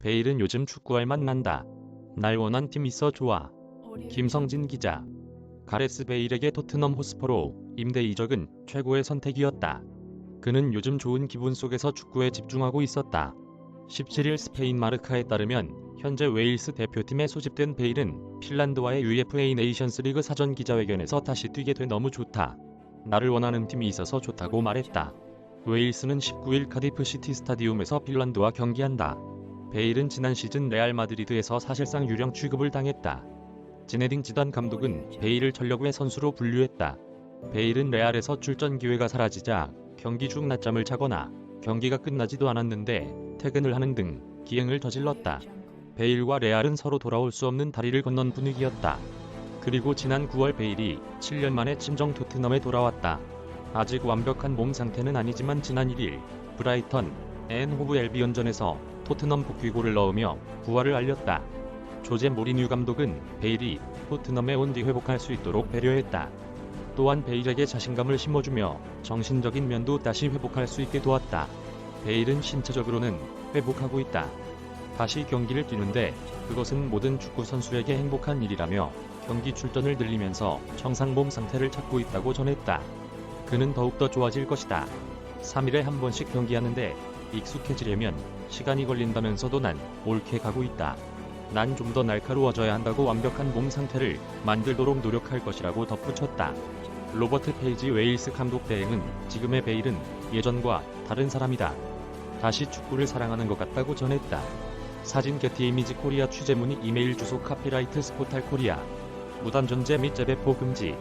베일은 요즘 축구할 만난다. 날 원한 팀 있어 좋아. 김성진 기자. 가레스 베일에게 토트넘 호스퍼로 임대 이적은 최고의 선택이었다. 그는 요즘 좋은 기분 속에서 축구에 집중하고 있었다. 17일 스페인 마르카에 따르면 현재 웨일스 대표팀에 소집된 베일은 핀란드와의 UEFA 네이션스 리그 사전 기자회견에서 다시 뛰게 돼 너무 좋다. 나를 원하는 팀이 있어서 좋다고 말했다. 웨일스는 19일 카디프 시티 스타디움에서 핀란드와 경기한다. 베일은 지난 시즌 레알 마드리드에서 사실상 유령 취급을 당했다. 지네딘 지단 감독은 베일을 전력외 선수로 분류했다. 베일은 레알에서 출전 기회가 사라지자 경기 중 낮잠을 자거나 경기가 끝나지도 않았는데 퇴근을 하는 등 기행을 저질렀다. 베일과 레알은 서로 돌아올 수 없는 다리를 건넌 분위기였다. 그리고 지난 9월 베일이 7년 만에 친정 토트넘에 돌아왔다. 아직 완벽한 몸 상태는 아니지만 지난 1일 브라이턴 앤 호브 엘비언전에서 토트넘 복귀골을 넣으며 부활을 알렸다. 조제 모리뉴 감독은 베일이 토트넘에 온 뒤 회복할 수 있도록 배려했다. 또한 베일에게 자신감을 심어주며 정신적인 면도 다시 회복할 수 있게 도왔다. 베일은 신체적으로는 회복하고 있다. 다시 경기를 뛰는데 그것은 모든 축구 선수에게 행복한 일이라며 경기 출전을 늘리면서 정상 몸 상태를 찾고 있다고 전했다. 그는 더욱더 좋아질 것이다. 3일에 한 번씩 경기하는데 익숙해지려면 시간이 걸린다면서도 난 옳게 가고 있다. 난 좀 더 날카로워져야 한다고 완벽한 몸 상태를 만들도록 노력할 것이라고 덧붙였다. 로버트 페이지 웨일스 감독 대행은 지금의 베일은 예전과 다른 사람이다. 다시 축구를 사랑하는 것 같다고 전했다. 사진 게티 이미지 코리아 취재문의 이메일 주소 카피라이트 스포탈 코리아 무단 존재 및 재배포 금지